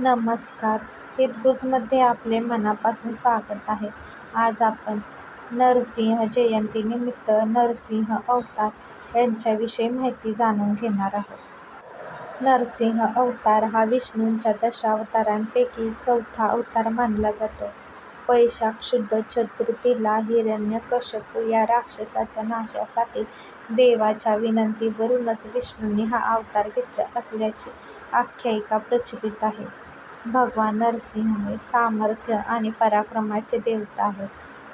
नमस्कार. हितगुजमध्ये आपले मनापासून स्वागत आहे. आज आपण नरसिंह जयंतीनिमित्त नरसिंह अवतार यांच्याविषयी माहिती जाणून घेणार आहोत. नरसिंह अवतार हा विष्णूंच्या दशावतारांपैकी चौथा अवतार मानला जातो. वैशाख शुद्ध चतुर्थीला हिरण्यकशपू या राक्षसाच्या नाशासाठी देवाच्या विनंतीवरूनच विष्णूंनी हा अवतार घेतला असल्याची आख्यायिका प्रचलित आहे. भगवान नरसिंह हे सामर्थ्य आणि पराक्रमाचे देवता आहेत.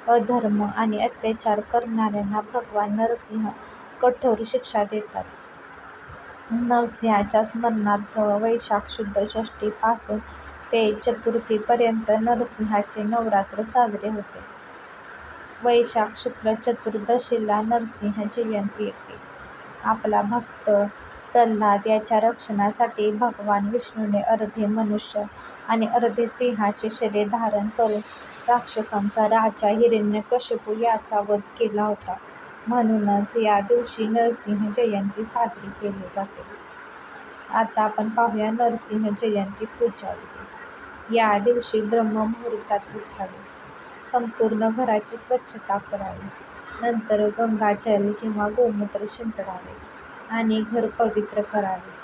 अधर्म आणि अत्याचार करणाऱ्यांना भगवान नरसिंह कठोर शिक्षा देतात. नरसिंहाच्या स्मरणार्थ वैशाख शुद्ध षष्ठी ते चतुर्थीपर्यंत नरसिंहाचे नवरात्र साजरे होते. वैशाख शुक्ल चतुर्दशीला नरसिंह जयंती येते. आपला भक्त प्रल्हाद याच्या रक्षणासाठी भगवान विष्णूने अर्धे मनुष्य आणि अर्धे सिंहाचे शरीर धारण करून राक्षसांचा राजा हिरण्यकश्यपू याचा वध केला होता. म्हणूनच या दिवशी नरसिंह जयंती साजरी केली जाते. आता आपण पाहूया नरसिंह जयंती पूजाविधी. या दिवशी ब्रह्ममुहूर्तात उठावे. संपूर्ण घराची स्वच्छता करावी. नंतर गंगाजल किंवा गोमूत्र शिंपडावे. आणि घर पवित्र करावे.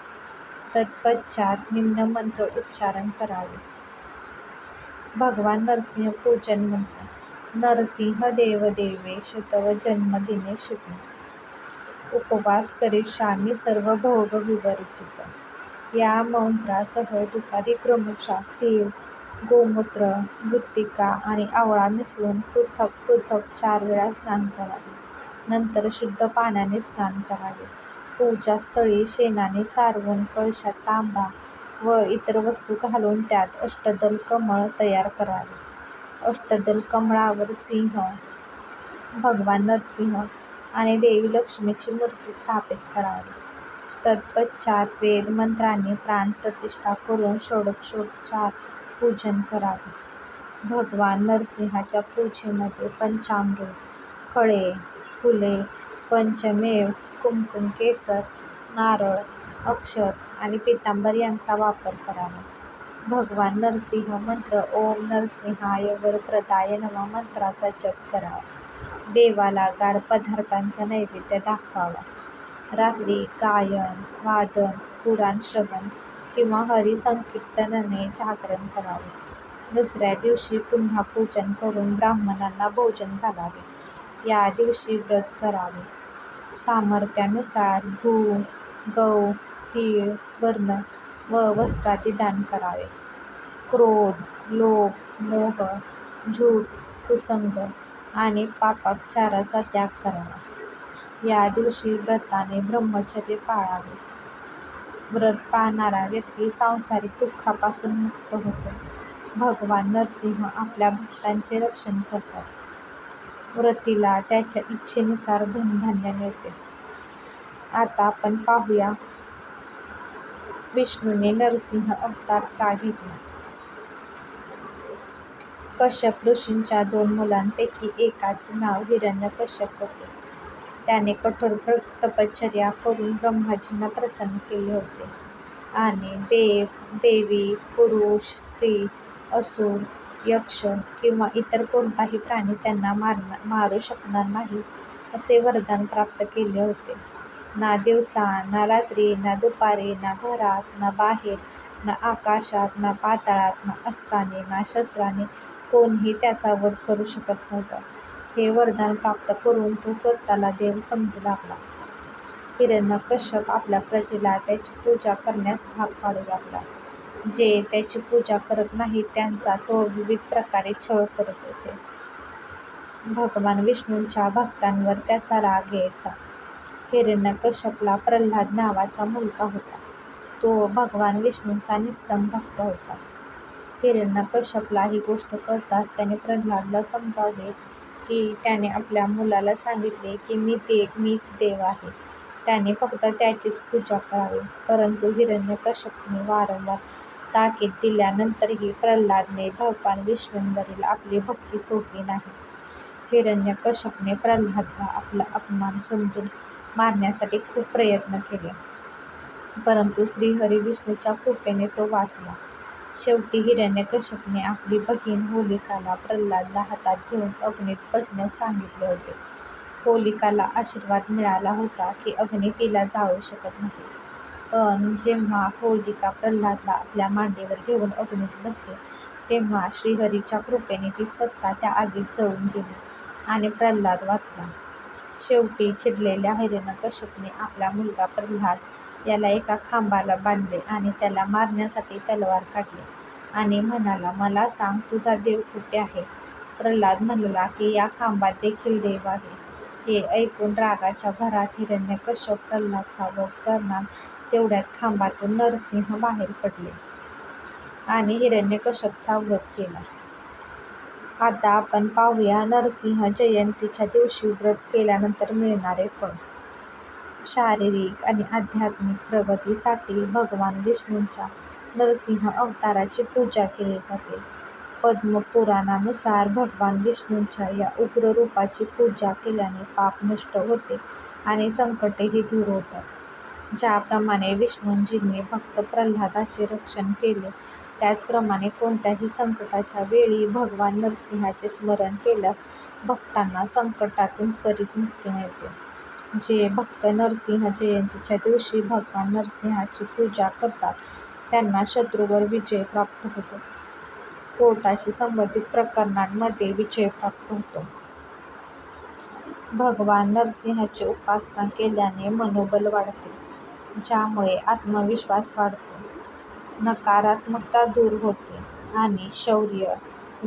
तत्पश्चात निम्न मंत्र उच्चारण करावे. भगवान नरसिंह पूजन मंत्र. नरसिंह देव देवेश तव जन्मदिने शिकणे उपवास करीत शामी सर्व भोग विवर्जित या मंत्रासह दुपारी क्रमशः तीळ गोमूत्र मृत्तिका आणि आवळा मिसळून पृथक पृथक चार वेळा स्नान करावे. नंतर शुद्ध पाण्याने स्नान करावे. पूजास्थळी शेणाने सारवून कळशात तांबा व इतर वस्तू घालून त्यात अष्टदल कमळ तयार करावे. अष्टदल कमळावर सिंह भगवान नरसिंह आणि देवी लक्ष्मीची मूर्ती स्थापित करावी. तत्पश्चात वेद मंत्रांनी प्राणप्रतिष्ठा करून षोडशोपचार पूजन करावे. भगवान नरसिंहाच्या पूजेमध्ये पंचामृत फळे फुले पंचमेव कुमकुम केसर नारळ अक्षत आणि पीतांबर यांचा वापर करावा. भगवान नरसिंह मंत्र ओम नरसिंहाय वरप्रदाय नमः मंत्राचा जप करावा. देवाला गार पदार्थांचा नैवेद्य दाखवावा. रात्री गायन वादन पुराण श्रवण किंवा हरिसंकीर्तनाने जागरण करावे. दुसऱ्या दिवशी पुन्हा पूजन करून ब्राह्मणांना भोजन घालावे. या दिवशी व्रत करावे. सामर्थ्यानुसार भू गौ तीळ स्वर्ण व वस्त्रादी दान करावे. क्रोध लोभ मोह झूट कुसंग आणि पापाचाराचा त्याग करावा. या दिवशी व्रताने ब्रह्मचर्य पाळावे. व्रत पाळणारा व्यक्ती सांसारिक दुःखापासून मुक्त होतो. भगवान नरसिंह आपल्या भक्तांचे रक्षण करतात. व्रतीला त्याच्या इच्छेनुसार धनधान्य मिळते. आता आपण पाहूया विष्णूने नरसिंह अवतार का घेतला? कश्यप ऋषींच्या दोन मुलांपैकी एकाचे नाव हिरण्यकश्यप होते. त्याने कठोर तपश्चर्या करून ब्रह्माजींना प्रसन्न केले होते. आणि देव देवी पुरुष स्त्री असुर यक्ष किंवा इतर कोणताही प्राणी त्यांना मारणार मारू शकणार नाही असे वरदान प्राप्त केले होते. ना दिवसा ना रात्री ना दुपारी ना घरात ना बाहेर ना आकाशात ना पाताळात ना अस्त्राने ना शस्त्राने कोणीही त्याचा वध करू शकत नव्हता. हे वरदान प्राप्त करून तो स्वतःला देव समजू लागला. हिरण्यकश्यप आपल्या प्रजेला त्याची पूजा करण्यास भाग पाडू लागला. जे त्याची पूजा करत नाहीत त्यांचा तो विविध प्रकारे छळ करत असे. भगवान विष्णूंच्या भक्तांवर त्याचा राग यायचा. हिरण्यकश्यपला प्रल्हाद नावाचा मुलगा होता. तो भगवान विष्णूंचा निस्सम भक्त होता. हिरण्यकश्यपला ही गोष्ट कळताच त्याने प्रल्हादला समजावले की त्याने आपल्या मुलाला सांगितले की मी ते मीच देव आहे. त्याने फक्त त्याचीच पूजा करावी परंतु हिरण्यकश्यपने वारंवार ताकीद दिल्यानंतरही प्रल्हादने भगवान विष्णूंवरील आपली भक्ती सोडली नाही हिरण्यकश्यपने प्रल्हादला आपला अपमान समजून मारण्यासाठी खूप प्रयत्न केले परंतु श्रीहरी विष्णूच्या कृपेने तो वाचला शेवटी हिरण्यकश्यपने आपली बहीण होलिकाला प्रल्हादला हातात घेऊन अग्नीत बसण्यास सांगितले होते. होलिकाला आशीर्वाद मिळाला होता की अग्नी तिला जाळू शकत नाही. पण जेव्हा होलिका प्रल्हादला आपल्या मांडीवर घेऊन अग्नीत बसली तेव्हा श्रीहरीच्या कृपेने ती स्वतः त्या आगीत जळून गेली आणि प्रल्हाद वाचला. शेवटी चिडलेल्या हिरण्यकश्यपने आपला मुलगा प्रल्हाद याला एका खांबाला बांधले आणि त्याला मारण्यासाठी तलवार काढली आणि म्हणाला, मला सांग तुझा देव कुठे आहे? प्रल्हाद म्हणाला की या खांबात देखील देव आहे. हे ऐकून रागाच्या भरात हिरण्यकश्यप प्रल्हादचा वध करणार तेवढ्यात खांबातून नरसिंह बाहेर पडले आणि हिरण्यकश्यपचा वध केला. आता आपण पाहूया नरसिंह जयंतीच्या दिवशी व्रत केल्यानंतर मिळणारे फळ. शारीरिक आणि आध्यात्मिक प्रगतीसाठी भगवान विष्णूंच्या नरसिंह अवताराची पूजा केली जाते. पद्मपुराणानुसार भगवान विष्णूंच्या या उग्र रूपाची पूजा केल्याने पाप नष्ट होते आणि संकटेही दूर होतात. ज्याप्रमाणे विष्णूंजींनी भक्त प्रल्हादाचे रक्षण केले त्याचप्रमाणे कोणत्याही संकटाच्या वेळी भगवान नरसिंहाचे स्मरण केल्यास भक्तांना संकटातून त्वरित मुक्ती मिळते. जे भक्त नरसिंह जयंतीच्या दिवशी भगवान नरसिंहाची पूजा करतात त्यांना शत्रूवर विजय प्राप्त होतो. कोर्टाशी संबंधित प्रकरणांमध्ये विजय प्राप्त होतो. भगवान नरसिंहाची उपासना केल्याने मनोबल वाढते, ज्यामुळे आत्मविश्वास वाढतो, नकारात्मकता दूर होते आणि शौर्य,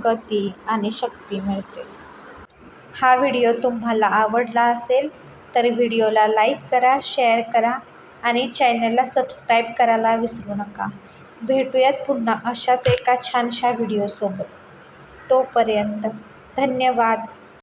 गती आणि शक्ती मिळते. हा व्हिडिओ तुम्हाला आवडला असेल तर व्हिडिओला लाईक करा, शेअर करा आणि चॅनलला सबस्क्राईब करायला विसरू नका. भेटूयात पुन्हा अशाच एका छानशा व्हिडिओसोबत. तोपर्यंत धन्यवाद.